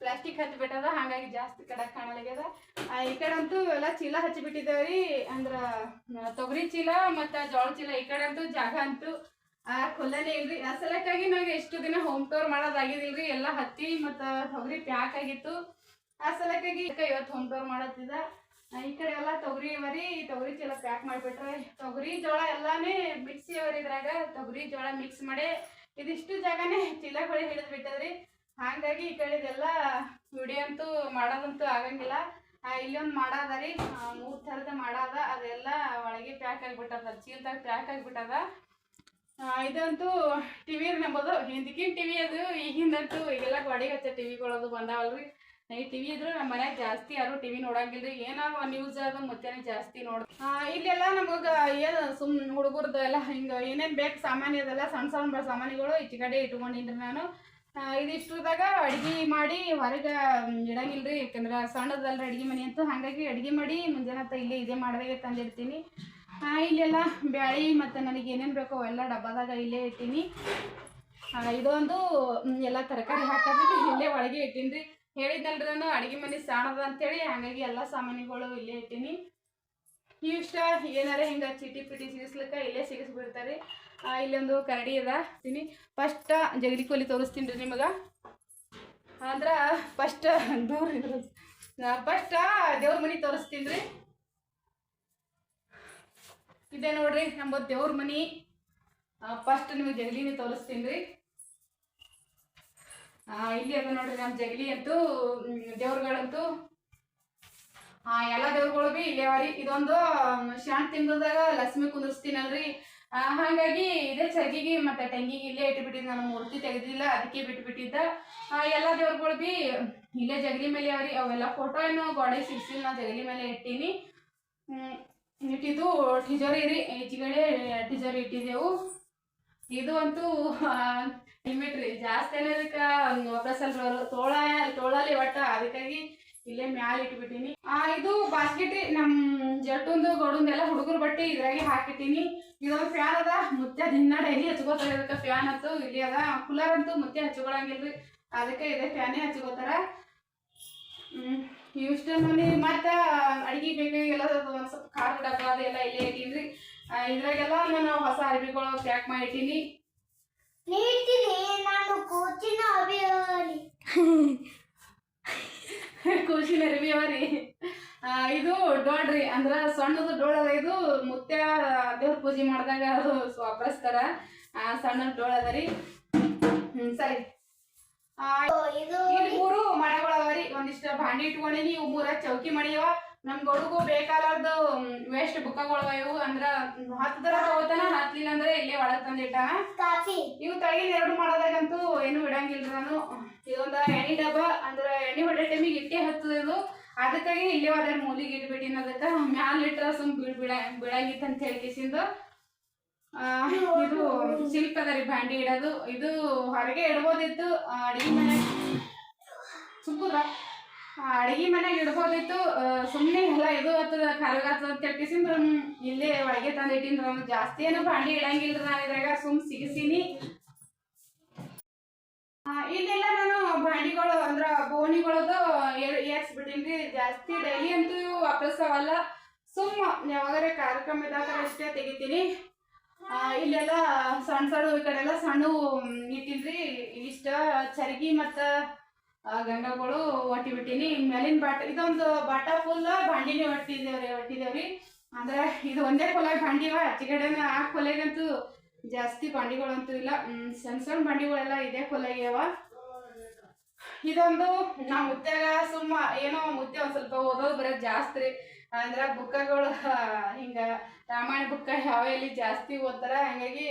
ಪ್ಲಾಸ್ಟಿಕ್ ಹಚ್ಚಿ ಹಂಗಾಗಿ ಜಾಸ್ತಿ ಕಡೆ ಕಾಣಲಾಗ್ಯದ. ಆ, ಈ ಕಡೆ ಅಂತೂ ಎಲ್ಲ ಚೀಲ ಹಚ್ಚಿ ಬಿಟ್ಟಿದ್ದೇವ್ರಿ ಅಂದ್ರ ತೊಗರಿ ಚೀಲ ಮತ್ತ ಜೋಳ ಚೀಲ ಈ ಕಡೆ ಅಂತೂ ಜಾಗ ಅಂತೂ ಆ ಖುಲ್ಲನೇ ಇಲ್ರಿ. ಆ ಸಲಕ್ಕಾಗಿ ನಾವ್ ಎಷ್ಟು ದಿನ ಹೋಮ್ ಟೂರ್ ಮಾಡೋದಾಗಿದಿಲ್ರಿ ಎಲ್ಲ ಹತ್ತಿ ಮತ್ತ ತೊಗರಿ ಪ್ಯಾಕ್ ಆಗಿತ್ತು. ಆ ಸಲಕ್ಕಾಗಿ ಇವತ್ತು ಹೋಮ್ ಟೂರ್ ಮಾಡತ್ತಿದ. ಆ, ಈ ಕಡೆ ಎಲ್ಲ ತೊಗರಿ ಅವರಿ ತೊಗರಿ ಚೀಲ ಪ್ಯಾಕ್ ಮಾಡಿಬಿಟ್ರೆ, ತೊಗರಿ ಜೋಳ ಎಲ್ಲಾನೇ ಮಿಕ್ಸಿ ಇದ್ರಾಗ ತೊಗರಿ ಜೋಳ ಮಿಕ್ಸ್ ಮಾಡಿ, ಇದಿಷ್ಟು ಜಾಗನೇ ಚೀಲಗಳಿ ಹಿಡಿದು ಬಿಟ್ಟದ್ರಿ. ಹಾಗಾಗಿ ಈ ಕಡೆದೆಲ್ಲ ವಿಡಿಯೋ ಅಂತೂ ಮಾಡೋದಂತೂ ಆಗಂಗಿಲ್ಲ. ಇಲ್ಲೊಂದು ಮಾಡದ ರೀ. ಮೂರು ಥರದ ಮಾಡದ. ಅದೆಲ್ಲ ಒಳಗೆ ಪ್ಯಾಕ್ ಆಗಿಬಿಟ್ಟದ, ಚೀಲದಾಗ ಪ್ಯಾಕ್ ಆಗಿಬಿಟ್ಟದ. ಇದಂತೂ ಟಿವಿ ನಂಬೋದು. ಹಿಂದಿಕ್ಕಿನ ಟಿವಿ ಅದು, ಈಗಿಂದಂತೂ ಈಗೆಲ್ಲ ಗಾಡಿ ಹಚ್ಚ ಟಿವಿಗಳದು ಬಂದಾವಲ್ರಿ. ಈ ಟಿವಿ ಇದ್ರು ನಮ್ಮ ಮನ್ಯಾಗ ಜಾಸ್ತಿ ಯಾರು ಟಿವಿ ನೋಡಂಗಿಲ್ರಿ. ಏನೋ ನ್ಯೂಸ್ ಅದು ಮತ್ತೆ ಜಾಸ್ತಿ ನೋಡ ಇಲ್ಲೆಲ್ಲ ನಮಗ ಏನು ಸುಮ್ ಹುಡುಗರ್ದು ಎಲ್ಲ ಹಿಂಗ ಏನೇನ್ ಬೇಕು ಸಾಮಾನ್ಯ ಅದೆಲ್ಲ ಸಣ್ಣ ಸಣ್ಣ ಸಾಮಾನುಗಳು ಈಚೆ ಕಡೆ ಇಟ್ಕೊಂಡಿನ್ರಿ ನಾನು. ಇದಿಷ್ಟುದಾಗ ಅಡ್ಗೆ ಮಾಡಿ ಹೊರಗೆ ಇಡಂಗಿಲ್ರಿ. ಯಾಕಂದ್ರೆ ಸಣ್ಣದಲ್ರಿ ಅಡ್ಗೆ ಮನೆ ಅಂತೂ. ಹಾಗಾಗಿ ಅಡ್ಗೆ ಮಾಡಿ ಮುಂಜಾನೆ ಅಂತ ಇಲ್ಲೇ ಇದೇ ಮಾಡಿದಾಗೆ ತಂದಿರ್ತೀನಿ ಇಲ್ಲೆಲ್ಲ ಬ್ಯಾಳಿ ಮತ್ತು ನನಗೆ ಏನೇನು ಬೇಕೋ ಎಲ್ಲ ಡಬ್ಬದಾಗ ಇಲ್ಲೇ ಇಟ್ಟೀನಿ. ಇದೊಂದು ಎಲ್ಲ ತರಕಾರಿ ಹಾಕಿದ್ರೆ ಇಲ್ಲೇ ಒಳಗೆ ಇಟ್ಟೀನಿ ಹೇಳಿದ್ನಲ್ರಿ ನಾನು ಅಡುಗೆ ಮನೆ ಸಾಣದ ಅಂತೇಳಿ, ಹಾಗಾಗಿ ಎಲ್ಲ ಸಾಮಾನುಗಳು ಇಲ್ಲೇ ಇಟ್ಟೀನಿ. ಇಷ್ಟ, ಏನಾರ ಹಿಂಗೆ ಚೀಟಿ ಪಿಟಿ ಸಿಗಿಸ್ಲಿಕ್ಕೆ ಇಲ್ಲೇ ಸಿಗಿಸ್ಬಿಡ್ತಾರೆ. ಇಲ್ಲೊಂದು ಕರಡಿ ಅದ ಫಸ್ಟ್ ಜಗಲಿ ಕೊಲಿ ತೋರಿಸ್ತೀನಿ ರೀ ನಿಮಗೆ. ಅಂದ್ರ ಫಸ್ಟ್ ದೂರ ಫಸ್ಟ್ ದೇವ್ರ ಮನೆ ತೋರಿಸ್ತೀನಿ ರೀ. ಇದೆ ನೋಡ್ರಿ ನಮ್ಮ ದೇವ್ರ ಮನಿ. ಫಸ್ಟ್ ನಿಮಗೆ ಜಗಲಿನೇ ತೋರಿಸ್ತೀನಿ ರೀ. ಇಲ್ಲಿ ಅದ ನೋಡ್ರಿ ನಮ್ಮ ಜಗಲಿ ಅಂತೂ ದೇವ್ರಗಳಂತೂ. ಎಲ್ಲ ದೇವ್ರುಗಳು ಬಿ ಇಲ್ಲೇ ಅವ್ರಿ. ಇದೊಂದು ಶಾಂತ ತಿಂಗಳದಾಗ ಲಕ್ಷ್ಮಿ ಕುಂದಿರ್ಸ್ತೀನಲ್ರಿ. ಹಾಗಾಗಿ ಇದೇ ಚರ್ಗಿಗೆ ಮತ್ತೆ ಟೆಂಗಿಗೆ ಇಲ್ಲೇ ಇಟ್ಬಿಟ್ಟಿದ್ದೆ ನಾನು ಮೂರ್ತಿ ತೆಗೆದಿಲ್ಲ ಅದಕ್ಕೆ ಬಿಟ್ಬಿಟ್ಟಿದ್ದ. ಎಲ್ಲ ದೇವ್ರುಗಳು ಬಿ ಇಲ್ಲೇ ಜಗಲಿ ಮೇಲೆ ಅವ್ರಿ. ಅವೆಲ್ಲ ಫೋಟೋ ಏನು ಗೋಡೆ ಸಿಗ್ಸಿಲ್ಲ ನಾ ಜಗಲಿ ಮೇಲೆ ಇಟ್ಟೀನಿ. ಇಟ್ಟಿದ್ದು ಟಿಜೋರಿ ರೀ ಈಚೆಗಡೆ ಟಿಜೋರಿ ಇಟ್ಟಿದ್ದೆವು. ಇದು ಅಂತೂ ಲಿಮಿಟ್ ರೀ ಜಾಸ್ತಿ ವಾಪಸ್ ಅಲ್ರಿ ತೋಳ ತೋಳಲ್ಲಿ ಒಟ್ಟ, ಅದಕ್ಕಾಗಿ ಇಲ್ಲೇ ಮ್ಯಾಲ ಇಟ್ಬಿಟ್ಟಿನಿ. ಆ, ಇದು ಬಾಸ್ಕೆಟ್ ನಮ್ ಜಟ್ಟುಂದು ಗೌಡಂದು ಎಲ್ಲ ಹುಡುಗರ ಬಟ್ಟೆ ಇದ್ರಾಗೆ ಹಾಕಿಟ್ಟಿನಿ. ಇದೊಂದು ಫ್ಯಾನ್ ಅದ ಮುತ್ತೆ ದಿನ ಡೈಲಿ ಹಚ್ಕೋತಾರೆ ಇದಕ್ಕೆ. ಫ್ಯಾನ್ ಅಂತೂ ಇಲ್ಲಿ ಅದ. ಕೂಲರ್ ಅಂತೂ ಮುತ್ತೆ ಹಚ್ಕೊಳಂಗಿಲ್ರಿ. ಅದಕ್ಕೆ ಇದೇ ಫ್ಯಾನೇ ಹಚ್ಕೋತಾರ. ಹ್ಮ್ ಇಷ್ಟ ಮತ್ತ ಅಡಿಗೆ ಎಲ್ಲ ಸ್ವಲ್ಪ ಖಾರ ಡಬ್ಬ ಅದೆಲ್ಲ ಇಲ್ಲೇ ಇಟ್ಟಿನ್ರಿ. ಇದ್ರಾಗೆಲ್ಲ ನಾನು ಹೊಸ ಅರ್ಬಿಗಳು ಪ್ಯಾಕ್ ಮಾಡಿಟ್ಟೀನಿ. ನೀಡ್ತೀನಿ ನಾನು ಕೋಚಿನ <laughs> ಇದು ಡೋಳ್ರಿ ಅಂದ್ರ ಸಣ್ಣದು ಡೋಳ ಅದ ಇದು ಮುತ್ಯ ದೇವ್ರ ಪೂಜೆ ಮಾಡಿದಾಗ ಅದು ವಾಪಸ್ತಾರ ಸಣ್ಣದ ಸಣ್ಣ ಡೋಳ ಅದ ರೀ. ಹ್ಮ್ ಸರಿ. ಮೂರು ಮನೆಗಳು ಅವರಿ ಒಂದಿಷ್ಟ ಭಾಂಡಿ ಇಟ್ಕೊಂಡಿನಿ ಇವು ಮೂರ ಚೌಕಿ ಮಾಡಿಯವ. ನಮ್ ಹುಡುಗು ಬೇಕಾದ ವೇಸ್ಟ್ ಬುಕ್ಕಗಳು ಇವು. ಅಂದ್ರ ಹತ್ತದರ ತಗೋತಾನ ಹತ್ತಲಿಲ್ಲ ಅಂದ್ರೆ ಇಲ್ಲೇ ಒಳಗ್ ತಂದಿಟ್ಟ ಇವು ತಳಗಿನ ಎರಡು ಮಾಡೋದಾಗಂತೂ ಏನು ಇಡಂಗಿಲ್ಲ ನಾನು. ಇದೊಂದ ಎಣ್ಣೆ ಡಬ್ಬ ಅಂದ್ರ ಎಣ್ಣೆ ಹೊಡೆ ಟೈಮಿಗೆ ಇಟ್ಟೆ ಹತ್ತದು ಅದಕ್ಕಾಗಿ ಇಲ್ಲೇ ಅದ್ರ ಮೂಲಿಗೆ ಇಟ್ಬಿಟ್ಟಿ ಅದಕ್ಕ. ಮ್ಯಾಲ ಇಟ್ರ ಸುಮ್ ಬೀಳ್ ಬಿಡ ಬಿಳಗಿತ್ತು ಅಂತ ಹೇಳಿ ಕಿಸಿಂದು. ಆ, ಇದು ಸಿಲ್ಕ್ ಅದ ರೀ ಭಾಂಡಿ ಇಡೋದು. ಇದು ಹೊರಗೆ ಇಡ್ಬೋದಿತ್ತು ಅಡಿಗೆ ಮನೆ. ಸುಮ್ಮುದ್ರ ಅಡಿಗೆ ಮನೆಗೆ ಇಡ್ಬೋದಿತ್ತು ಸುಮ್ಮನೆ ಎಲ್ಲ ಇದು ಹತ್ತದ ಖಾರಗ ಹತ್ತದ ಅಂತ ಇಲ್ಲೇ ಒಳಗೆ ತಂದು ಜಾಸ್ತಿ ಏನು ಭಾಂಡಿ ಇಡಂಗಿಲ್ರಿ ನಾನು ಇದ್ರಾಗ, ಸುಮ್ ಸಿಗಿಸೀನಿ. ಇಲ್ಲೆಲ್ಲ ನಾನು ಭಾಂಡಿಗಳು ಅಂದ್ರ ಬೋಣಿಗಳದು ಏರ್ಸ್ಬಿಟ್ಟಿನ್ರಿ. ಜಾಸ್ತಿ ಡೈಲಿ ಅಂತೂ ಇವು ವಾಪಸ್ ಅವಲ್ಲ. ಸುಮ್ಮ ಯಾವಾಗಾರ ಕಾರ್ಯಕ್ರಮ ಇದ್ದಾಗ ಅಷ್ಟೇ ತೆಗಿತೀನಿ. ಇಲ್ಲೆಲ್ಲ ಸಣ್ಣ ಸಣ್ಣ ಈ ಕಡೆ ಎಲ್ಲ ಸಣ್ಣ ಇಟ್ಟಿನ್ರಿ. ಇಷ್ಟ ಚರ್ಗಿ ಮತ್ತ ಆ, ಗಂಡಗಳು ಒಟ್ಟಿ ಬಿಟ್ಟಿನಿ. ಮೇಲಿನ ಬಾಟ ಇದೊಂದು ಬಾಟ ಫುಲ್ ಬಾಂಡಿನೇ ಒಟ್ಟಿದೇವ್ರಿ ಒಟ್ಟಿದೇವ್ರಿ ಅಂದ್ರೆ ಇದು ಒಂದೇ ಕೊಲಾಗ ಬಾಂಡಿವ ಆಚೆ ಕಡೆನ ಆ ಕೊಲೆಗಂತೂ ಜಾಸ್ತಿ ಬಾಂಡಿಗಳಂತೂ ಇಲ್ಲ. ಸಣ್ಣ ಸಣ್ಣ ಬಾಂಡಿಗಳೆಲ್ಲ ಇದೇ ಕೊಲೆಗ್ಯಾವ ಇದೊಂದು ನಾ ಮುದ್ದೆಗ ಸುಮ್ಮ ಏನೋ ಮುದ್ದೆ ಒಂದ್ ಸ್ವಲ್ಪ ಓದೋದು ಬರೋದು ಜಾಸ್ತಿ ರೀ. ಅಂದ್ರ ಬುಕ್ಕಗಳು ಹಿಂಗ ರಾಮಾಯಣ ಬುಕ್ಕ ಯಾವ ಎಲ್ಲಿ ಜಾಸ್ತಿ ಓದ್ತಾರ ಹಂಗಾಗಿ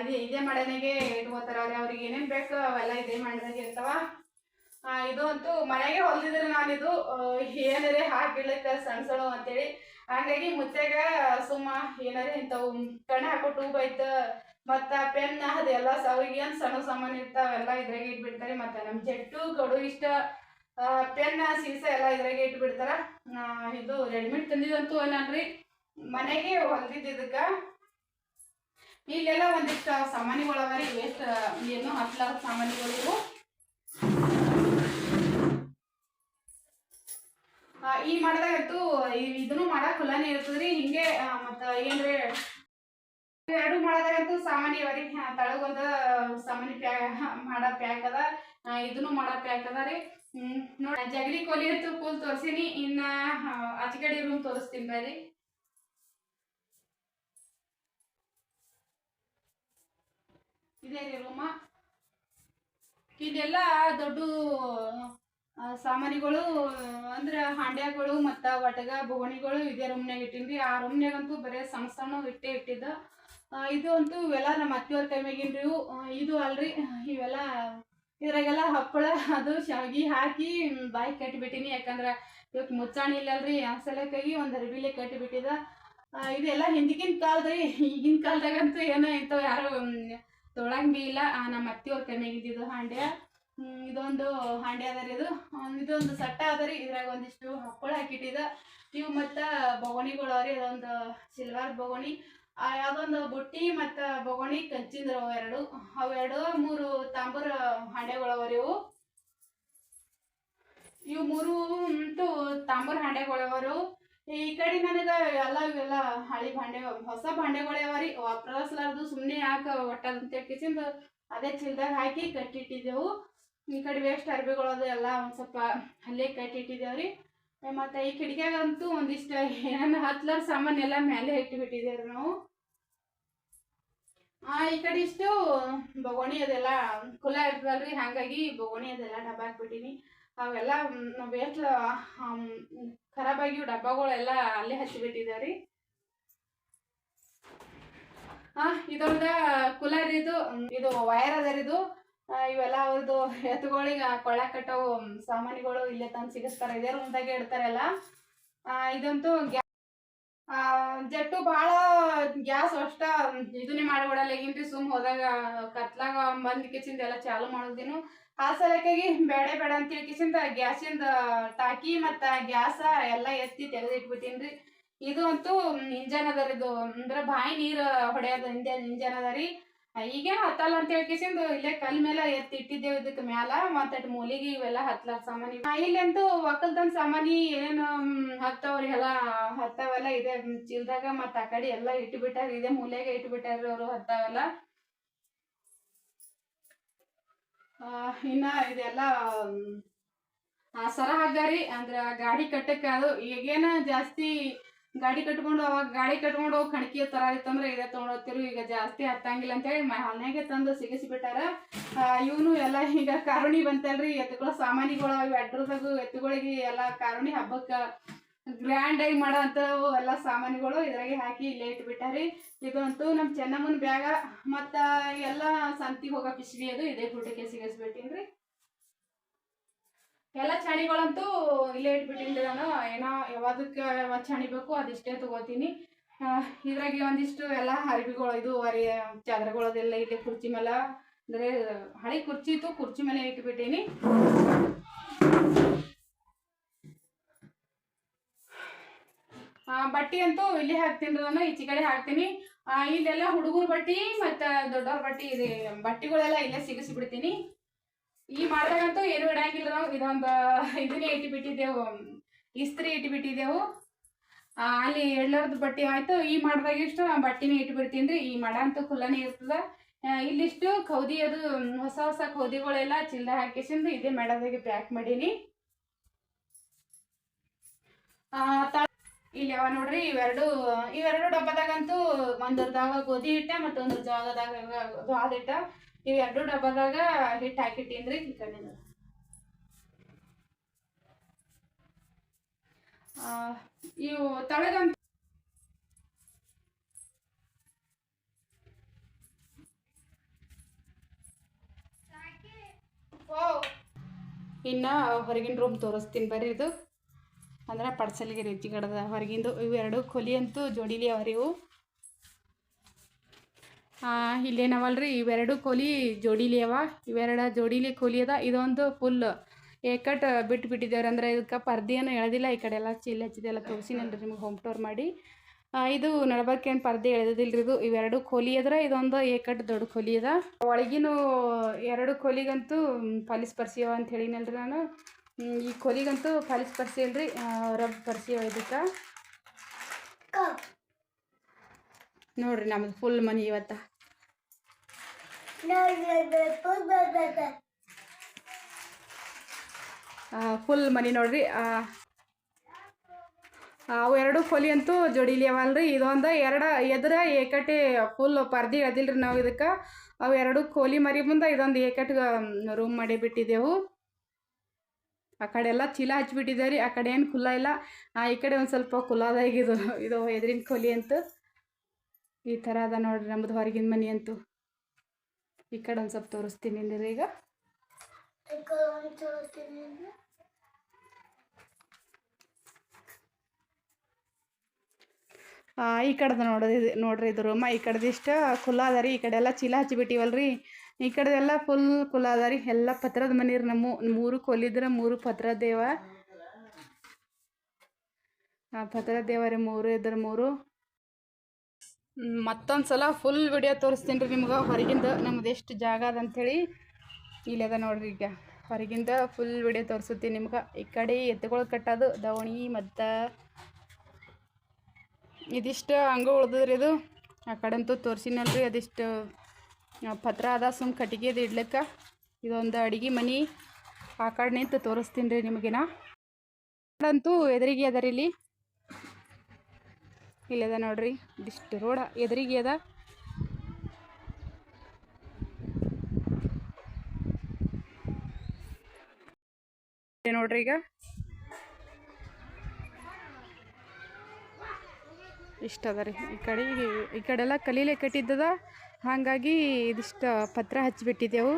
ಇದೇ ಇದೇ ಮಾಡನೆಗೆ ಇಟ್ಕೋತಾರ ಅವ್ರಿ ಅವ್ರಿಗೆ ಏನೇನ್ ಬೇಕು ಅವೆಲ್ಲ ಇದೇ ಮಾಡಿದಾಗ ಇರ್ತಾವ. ಇದು ಅಂತೂ ಮನೆಗೆ ಹೊಲ್ದಿದ್ರೆ ನಾನಿದು ಏನರೇ ಹಾಕಿಡ್ಲಿಕ್ಕೆ ಸಣ್ಣ ಸಣ್ಣ ಅಂತೇಳಿ. ಹಂಗಾಗಿ ಮುತ್ಯಾಗ ಸುಮ್ಮ ಏನಾರೇ ಇಂಥವು ಕಣ್ಣು ಹಾಕೋ ಟೂಬ್ ಐತ, ಮತ್ತ ಪೆನ್, ಅದೆಲ್ಲ ಸಾವಿಗೆ ಏನ್ ಸಣ್ಣ ಸಾಮಾನು ಇರ್ತಾವೆಲ್ಲ ಇದ್ರಾಗ ಇಟ್ಬಿಡ್ತಾರೆ. ಮತ್ತೆ ನಮ್ ಜಟ್ಟು, ಗಡು ಇಷ್ಟ ಪೆನ್, ಸೀಸ ಎಲ್ಲ ಇದ್ರಾಗೆ ಇಟ್ಬಿಡ್ತಾರ. ಇದು ರೆಡಿಮೇಡ್ ತಂದಿದಂತೂ ಏನನ್ರಿ ಮನೆಗೆ ಹೊಲ್ದಿದ್ದು ಈಗೆಲ್ಲ ಒಂದಿಷ್ಟು ಸಾಮಾನುಗಳವ ರೀ ವೇಸ್ಟ್ ಏನು ಹತ್ಲಾರ ಸಾಮಾನುಗಳು ಈ ಮಾಡಿದಾಗಂತೂ ಇದನ್ನು ಮಾಡಕ್ ಹುಲಾನೇ ಇರ್ತದ್ರಿ. ಹಿಂಗೆ ಮತ್ತ ಏನ್ರಿ ಎರಡು ಮಾಡೋದಾಗಂತೂ ಸಾಮಾನ್ಯ ಅವರಿ ತಳಗೊಂದ ಸಾಮಾನ್ಯ ಪ್ಯಾ ಮಾಡ ಪ್ಯಾಕ್ ಅದ. ಇದನ್ನು ಮಾಡ ಪ್ಯಾಕ್ ಅದ ರೀ. ನೋಡಿ ಜಗಲಿ ಕೋಲಿ ಅಂತೂ ಕೂಲ್ ತೋರ್ಸಿನಿ. ಇನ್ನ ಆ, ರೂಮ್ ತೋರಿಸ್ತೀನಿ ಬರ್ರಿ. ಇದೇ ರೀ ರೂಮ ಇದೆಲ್ಲ ದೊಡ್ಡ ಸಾಮಾನುಗಳು ಅಂದ್ರೆ ಹಾಂಡ್ಯಾಗಳು ಮತ್ತ ವಟಗ ಬೋಗಣಿಗಳು ಇದೇ ರೂಮ್ನಾಗ ಇಟ್ಟಿನ್ರಿ. ಆ ರೂಮ್ನಾಗಂತೂ ಬರೇ ಸಣ್ಣ ಸಣ್ಣ ಇಟ್ಟೆ ಇಟ್ಟಿದ್ದ. ಇದು ಅಂತೂ ಇವೆಲ್ಲ ನಮ್ಮ ಅತ್ತಿಯವ್ರ ಕೈಮ್ಯಾಗಿನ್ರಿ ಇವು. ಆ, ಇದು ಅಲ್ರಿ ಇವೆಲ್ಲ ಇದ್ರಾಗೆಲ್ಲ ಹಪ್ಪಳ ಅದು ಶಾವಿಗೆ ಹಾಕಿ ಬಾಯಿ ಕಟ್ಟಿಬಿಟ್ಟಿನಿ ಯಾಕಂದ್ರೆ ಇವತ್ತು ಮುಚ್ಚಾಣಿ ಇಲ್ಲಲ್ರಿ ಆ ಸಲಕ್ಕಾಗಿ ಒಂದು ಅರ್ಬಿಲೆ ಕಟ್ಟಿಬಿಟ್ಟಿದ ಇದೆಲ್ಲ ಹಿಂದಿಗಿನ ಕಾಲದ್ರಿ. ಈಗಿನ ಕಾಲದಾಗಂತೂ ಏನೋ ಇಂಥವು ಯಾರು ತೊಳಂಗ್ ಬಿ ಇಲ್ಲ. ನಮ್ಮ ಅತ್ತಿಯವ್ರ ಕೈ ಇದ್ದಿದ್ದು ಹಾಂಡ್ಯ. ಇದೊಂದು ಹಾಂಡಿ ಅದರಿ ಇದು. ಇದೊಂದು ಸಟ್ಟ ಅದರಿ. ಇದ್ರಾಗ ಒಂದಿಷ್ಟು ಹಪ್ಪಳ ಹಾಕಿಟ್ಟಿದ. ಇವು ಮತ್ತ ಬೊಗಣಿಗಳು ಅವ್ರಿ ಅದೊಂದು ಸಿಲ್ವರ್ ಬೊಗಣಿ. ಯಾವ್ದೊಂದು ಬುಟ್ಟಿ ಮತ್ತ ಬೊಗಣಿ, ಕಂಚಿಂದ್ರ ಎರಡು. ಅವೆರಡು ಮೂರು ತಾಂಬೂರ ಹಾಂಡೆಗಳವರಿ ಇವು. ಇವು ಮೂರು ಅಂತೂ ತಾಂಬೂರ್ ಹಾಂಡೆಗಳವರು ಈ ಕಡೆ ನನಗೆ ಎಲ್ಲ ಇವೆಲ್ಲ ಹಳಿ ಭಾಂಡೆ, ಹೊಸ ಭಾಂಡೆಗಳವರಿ ವಾಪರಸ್ಲಾರ್ದು ಸುಮ್ಮನೆ ಯಾಕೆ ಒಟ್ಟದಂತ ಕಿಸಿಂದ ಅದೇ ಚೀಲದಾಗ ಹಾಕಿ ಕಟ್ಟಿಟ್ಟಿದ್ದೆವು. ಈ ಕಡೆ ವೇಸ್ಟ್ ಅರ್ಬಿಗಳು ಅದು ಎಲ್ಲ ಒಂದು ಸ್ವಲ್ಪ ಅಲ್ಲೇ ಕಟ್ಟಿಟ್ಟಿದ್ದೇವೆ ರೀ ಮತ್ತು ಈ ಕಿಟಕಿಯಾಗಂತೂ ಒಂದಿಷ್ಟು ಏನೇನು ಹತ್ತಲಾರ ಸಾಮಾನು ಎಲ್ಲ ಮೇಲೆ ಇಟ್ಟುಬಿಟ್ಟಿದ್ದೇವೆ ನಾವು. ಈ ಕಡೆ ಇಷ್ಟು ಬೊಗೋಣಿ ಅದೆಲ್ಲ ಕುಲ ಇರ್ತದಲ್ರಿ ಹಾಗಾಗಿ ಬೊಗೋಣಿ ಅದೆಲ್ಲ ಡಬ್ಬ ಹಾಕ್ಬಿಟ್ಟಿನಿ. ಅವೆಲ್ಲ ವೇಸ್ಟ್ ಖರಾಬಾಗಿ ಡಬ್ಬಗಳೆಲ್ಲ ಅಲ್ಲೇ ಹಚ್ಚಿಬಿಟ್ಟಿದ್ದೇವೆ ರೀ ಆ ಇದೊಂದ ಕುಲರ್ ಇದು ಇದು ವೈರ್ ಅದ ರೀ ಇದು ಆ, ಇವೆಲ್ಲ ಅವ್ರದ್ದು ಎತ್ತುಗಳಿಗೆ ಕೊಳ್ಳ ಕಟ್ಟವು ಸಾಮಾನುಗಳು ಇಲ್ಲೇ ತಂದು ಸಿಗಿಸ್ತಾರೆ. ಇದೇ ರೂಮ್ದಾಗೆ ಇಡ್ತಾರಲ್ಲ ಇದಂತೂ ಗ್ಯಾ ಜಟ್ಟು ಭಾಳ ಗ್ಯಾಸ್ ಅಷ್ಟ ಇದನ್ನೇ ಮಾಡಿಬಿಡಲ್ಲ. ಈಗಿನ್ರಿ ಸುಮ್ ಹೋದಾಗ ಕತ್ಲಾಗ ಬಂದ್ ಕಿಚಿಂದ ಎಲ್ಲ ಚಾಲು ಮಾಡೋದಿನು ಆ ಸಲಕ್ಕಾಗಿ ಬೇಡ ಬೇಡ ಅಂತ ಕಿಚಿಂದ ಗ್ಯಾಸಿಂದ ಟಾಕಿ ಮತ್ತ ಗ್ಯಾಸ ಎಲ್ಲ ಎತ್ತಿ ತೆಗೆದಿಟ್ಬಿಟ್ಟಿನ್ರಿ. ಇದು ಅಂತೂ ಇಂಜನ್ ಅದ ಇದು ಅಂದ್ರೆ ಬಾಯಿ ನೀರು ಹೊಡೆಯೋದು ಇಂಜನ್ ಇಂಜನ್ ಅದ ಈಗೇನು ಹತ್ತಲ್ಲ ಅಂತ ಹೇಳಿ ಕಿಸಿಂದು ಇಲ್ಲೇ ಕಲ್ ಮೇಲೆ ಎತ್ತಿ ಇಟ್ಟಿದ್ದೇವೆ ಇದಕ್ಕೆ ಮ್ಯಾಲ ಮತ್ತೆ ಮೂಲಿಗೆ ಇವೆಲ್ಲ ಹತ್ಲಾಕ್ ಸಾಮಾನಿ. ಇಲ್ಲಂತೂ ಒಕ್ಕಲ್ತನ ಸಾಮಾನಿ ಏನು ಹತ್ತವ್ರಿ ಎಲ್ಲ, ಹತ್ತಾವೆಲ್ಲ ಇದೆ ಚೀಲದಾಗ ಮತ್ತ ಆ ಕಡೆ ಎಲ್ಲ ಇಟ್ಬಿಟ್ಟಾರ, ಇದೆ ಮೂಲೆಗೆ ಇಟ್ಬಿಟ್ಟಾರ ಅವರು ಹತ್ತಾವೆಲ್ಲ. ಇನ್ನ ಇದೆಲ್ಲ ಸರ ಹಗ್ಗಾರಿ ಅಂದ್ರ ಗಾಡಿ ಕಟ್ಟಕ್ಕೆ ಅದು ಈಗೇನ ಜಾಸ್ತಿ ಗಾಡಿ ಕಟ್ಕೊಂಡು ಅವಾಗ ಗಾಡಿ ಕಟ್ಕೊಂಡು ಹೋಗಿ ಕಣಕಿ ತರ ಇತ್ತಂದ್ರೆ ಇದೇ ತೊಗೊಂಡೋಗ್ತಿರು ಈಗ ಜಾಸ್ತಿ ಹತ್ತಂಗಿಲ್ಲ ಅಂತೇಳಿ ಮನೆಗೆ ತಂದು ಸಿಗಿಸಿಬಿಟ್ಟಾರ ಇವನು ಎಲ್ಲ ಈಗ ಕಾರುಣಿ ಬಂತಲ್ರಿ, ಎತ್ತುಗಳ ಸಾಮಾನಿಗಳು ಅಡ್ರದಾಗು ಎತ್ತುಗಳಿಗೆ ಎಲ್ಲ ಕಾರುಣಿ ಹಬ್ಬಕ್ಕೆ ಗ್ರ್ಯಾಂಡ್ ಆಗಿ ಮಾಡೋ ಅಂತವು ಎಲ್ಲ ಸಾಮಾನುಗಳು ಇದ್ರಾಗೆ ಹಾಕಿ ಇಲ್ಲೇ ಇಟ್ಬಿಟ್ಟಾರಿ. ಇದಂತೂ ನಮ್ಮ ಚೆನ್ನಮ್ಮನ ಬ್ಯಾಗ, ಮತ್ತ ಎಲ್ಲ ಸಂತಿಗೆ ಹೋಗೋ ಪಿಶ್ವಿ ಅದು ಇದೇ ಫುಡ್ಗೆ ಸಿಗಿಸ್ಬಿಟ್ಟಿನ್ರಿ. ಎಲ್ಲ ಚಣಿಗಳಂತೂ ಇಲ್ಲೇ ಇಟ್ಬಿಟ್ಟಿಂದ ನಾನು. ಏನೋ ಯಾವ್ದಕ್ಕೆ ಯಾವ್ದು ಚಣಿ ಬೇಕು ಅದಿಷ್ಟೇ ತಗೋತೀನಿ. ಇದ್ರಾಗೆ ಒಂದಿಷ್ಟು ಎಲ್ಲ ಅರಿವಿಗಳು ಇದು ಅರಿ ಚಾದರಗಳದೆಲ್ಲ ಇಲ್ಲಿ ಕುರ್ಚಿ ಮೇಲೆ, ಅಂದ್ರೆ ಹಳೆ ಕುರ್ಚಿ ಇತ್ತು, ಕುರ್ಚಿ ಮೇಲೆ ಇಟ್ಬಿಟ್ಟೀನಿ. ಬಟ್ಟೆ ಅಂತೂ ಇಲ್ಲಿ ಹಾಕ್ತೀನಿ ನಾನು ಈಚೆ ಕಡೆ ಹಾಕ್ತೀನಿ. ಇಲ್ಲೆಲ್ಲ ಹುಡುಗರ ಬಟ್ಟಿ ಮತ್ತು ದೊಡ್ಡವ್ರ ಬಟ್ಟಿ ಇದೆ. ಬಟ್ಟೆಗಳೆಲ್ಲ ಇಲ್ಲೇ ಸಿಗಿಸಿ ಬಿಡ್ತೀನಿ ಈ ಮಾಡ್ದಾಗಂತೂ ಏನು ಇಡಂಗಿಲ್ಲ ನಾವು. ಇದೊಂದು ಇದನ್ನೇ ಇಟ್ಟುಬಿಟ್ಟಿದ್ದೆವು. ಇಸ್ತ್ರಿ ಇಟ್ಟುಬಿಟ್ಟಿದ್ದೆವು. ಅಲ್ಲಿ ಎಳ್ಳರ್ದು ಬಟ್ಟೆ ಆಯ್ತು. ಈ ಮಾಡ್ದಾಗ ಇಷ್ಟು ಬಟ್ಟೆನೇ ಇಟ್ಬಿಡ್ತೀನಿ ರೀ ಈ ಮಾಡ ಅಂತೂ ಖುಲ್ಲಾನೇ ಇರ್ತದ ಇಲ್ಲಿಷ್ಟು ಕೌದಿ ಅದು ಹೊಸ ಹೊಸ ಕೌದಿಗಳೆಲ್ಲ ಚಿಲ್ದ ಹಾಕಿಸಿಂದು ಇದೇ ಮಾಡೋದಾಗಿ ಪ್ಯಾಕ್ ಮಾಡೀನಿ. ಇಲ್ಲಿ ಯಾವ ನೋಡ್ರಿ, ಇವೆರಡು ಇವೆರಡು ಡಬ್ಬದಾಗಂತೂ ಒಂದರದಾಗ ಗೋಧಿ ಇಟ್ಟ ಮತ್ತೊಂದು ಜಾಗದಾಗ ಜ್ವಾಳದ ಹಿಟ್ಟ. ಇವೆರಡು ಡಬ್ಬದಾಗ ಹಿಟ್ಟು ಹಾಕಿಟ್ಟೀನ್ರಿ ಈ ಕಡೆ ಇವು ತಳಗಂತ ಇನ್ನು ಹೊರಗಿನ ರೂಮ್ ತೋರಿಸ್ತೀನಿ ಬರ್ರಿ ಇದು. ಅಂದ್ರೆ ಪಡ್ಸಲಿಗೆ ರೀತಿ ಕಡದ ಹೊರಗಿಂದು ಇವೆರಡು ಕೊಲಿ ಅಂತೂ ಜೋಡಿಲಿ ಅವ್ರಿ ಇವು. ಇಲ್ಲೇನವಲ್ರಿ ಇವೆರಡು ಕೋಲಿ ಜೋಡಿಲಿ ಅವ. ಇವೆರಡ ಜೋಡಿಲಿ ಕೋಲಿ ಅದ. ಇದೊಂದು ಫುಲ್ ಏಕಟ್ ಬಿಟ್ಟು ಬಿಟ್ಟಿದ್ದೇವ್ರಿ ಅಂದ್ರೆ ಇದಕ್ಕೆ ಪರ್ದೆಯನ್ನು ಎಳೆದಿಲ್ಲ. ಈ ಕಡೆ ಎಲ್ಲ ಚಿಲ್ಲ ಹಚ್ಚಿದೆಲ್ಲ ತೋರಿಸಿನಲ್ರಿ ನಿಮ್ಗೆ ಹೋಮ್ ಟೋರ್ ಮಾಡಿ. ಇದು ನಡಬಕ್ಕೇನು ಪರ್ದೆ ಎಳೆದಿಲ್ರಿ ಇದು. ಇವೆರಡು ಕೋಲಿ ಅದ್ರ ಇದೊಂದು ಏಕಟ್ ದೊಡ್ಡ ಕೋಲಿ ಅದ. ಒಳಗಿನೂ ಎರಡು ಕೋಲಿಗಂತೂ ಪಾಲಿಸ್ ಪರ್ಸಿಯವ ಅಂತ ಹೇಳಿನಲ್ರಿ ನಾನು. ಈ ಕೋಲಿಗಂತೂ ಪಾಲಿಸ್ ಪರ್ಸಿ ಅಲ್ರಿ ರಬ್ ಪರ್ಸಿಯವ ಇದಕ್ಕೆ. ನೋಡ್ರಿ ನಮ್ದು ಫುಲ್ ಮನಿ ಇವತ್ತ. ಫುಲ್ ಮನಿ ನೋಡ್ರಿ. ಅವು ಎರಡು ಫೊಲಿ ಅಂತೂ ಜೋಡಿಲಿ ಅವಲ್ರಿ ಇದೊಂದು ಎರಡು ಎದುರ ಏಕಟ್ಟೆ ಫುಲ್ ಪರ್ದಿ ಅದಿಲ್ರಿ ನಾವು ಇದಕ್ಕೆ. ಅವು ಎರಡು ಕೋಲಿ ಮರಿ ಮುಂದೆ ಇದೊಂದು ಏಕಟ್ ರೂಮ್ ಮಾಡಿ ಬಿಟ್ಟಿದ್ದೆವು. ಆ ಕಡೆ ಎಲ್ಲ ಚೀಲ ಹಚ್ಬಿಟ್ಟಿದ್ದೇವೆ ರೀ ಆ ಕಡೆ ಏನು ಕುಲ್ಲ ಇಲ್ಲ. ಈ ಕಡೆ ಒಂದು ಸ್ವಲ್ಪ ಕುಲ್ಲದಾಗಿದು ಇದು ಎದುರಿನ ಕೋಲಿ ಅಂತೂ. ಈ ಥರ ಅದ ನೋಡ್ರಿ ನಮ್ಮದು ಹೊರಗಿನ ಮನೆ ಅಂತೂ. ಈ ಕಡೆ ಒಂದು ಸ್ವಲ್ಪ ತೋರಿಸ್ತೀನಿ ಈಗ. ಈ ಕಡೆದು ನೋಡೋದು ನೋಡ್ರಿ ಇದು ರೂಮ, ಈ ಕಡೆದಿಷ್ಟ ಕುಲ ಅದ ಈ ಕಡೆ ಎಲ್ಲ ಚೀಲ ಹಚ್ಚಿಬಿಟ್ಟಿವಲ್ರಿ. ಈ ಕಡೆದೆಲ್ಲ ಫುಲ್ ಕುಲ ಅದ ಎಲ್ಲ ಪತ್ರದ ಮನೆ ನಮ್ಮ ಮೂರು ಕೊಲ್ಲಿದ್ರ ಮೂರು ಪತ್ರದೇವ ಆ, ಪತ್ರದ ದೇವ ರೀ ಮೂರು, ಇದ್ರ ಮೂರು. ಮತ್ತೊಂದು ಸಲ ಫುಲ್ ವಿಡಿಯೋ ತೋರಿಸ್ತೀನಿ ರೀ ನಿಮ್ಗೆ. ಹೊರಗಿಂದ ನಮ್ದು ಎಷ್ಟು ಜಾಗ ಅದ ಇಲ್ಲಿ ಅದ ನೋಡ್ರಿ ಈಗ. ಹೊರಗಿಂದ ಫುಲ್ ವಿಡಿಯೋ ತೋರಿಸುತ್ತೀನಿ ನಿಮ್ಗೆ. ಈ ಕಡೆ ಎತ್ತುಗಳು ಕಟ್ಟೋದು ದವಣಿ ಮತ್ತು ಇದಿಷ್ಟು ಹಂಗೆ ಉಳ್ದದ್ರಿ ಇದು. ಆ ಕಡೆಂತೂ ತೋರಿಸಿನಲ್ರಿ ಅದಿಷ್ಟು ಪತ್ರ ಅದ ಸುಮ್ ಕಟ್ಟಿಗೆದು ಇಡ್ಲಿಕ್ಕೆ. ಇದೊಂದು ಅಡಿಗೆ ಮನೆ. ಆ ಕಡೆ ನಿಂತು ತೋರಿಸ್ತೀನಿ ರೀ ನಿಮಗಿನ. ಅಂತೂ ಎದುರಿಗೆ ಅದ ರೀ ಇಲ್ಲಿ. ಇಲ್ಲದ ನೋಡ್ರಿ, ಇದಿಷ್ಟು ರೋಡ ಎದುರಿಗೆ ಅದ. ನೋಡ್ರಿ ಈಗ. ಇಷ್ಟ ಅದ ರೀ, ಈ ಕಡೆ ಈ ಕಡೆ ಎಲ್ಲ ಕಲೀಲೆ ಕಟ್ಟಿದ್ದದ. ಹಾಗಾಗಿ ಇದಿಷ್ಟು ಪತ್ರ ಹಚ್ಚಿಬಿಟ್ಟಿದ್ದೆವು.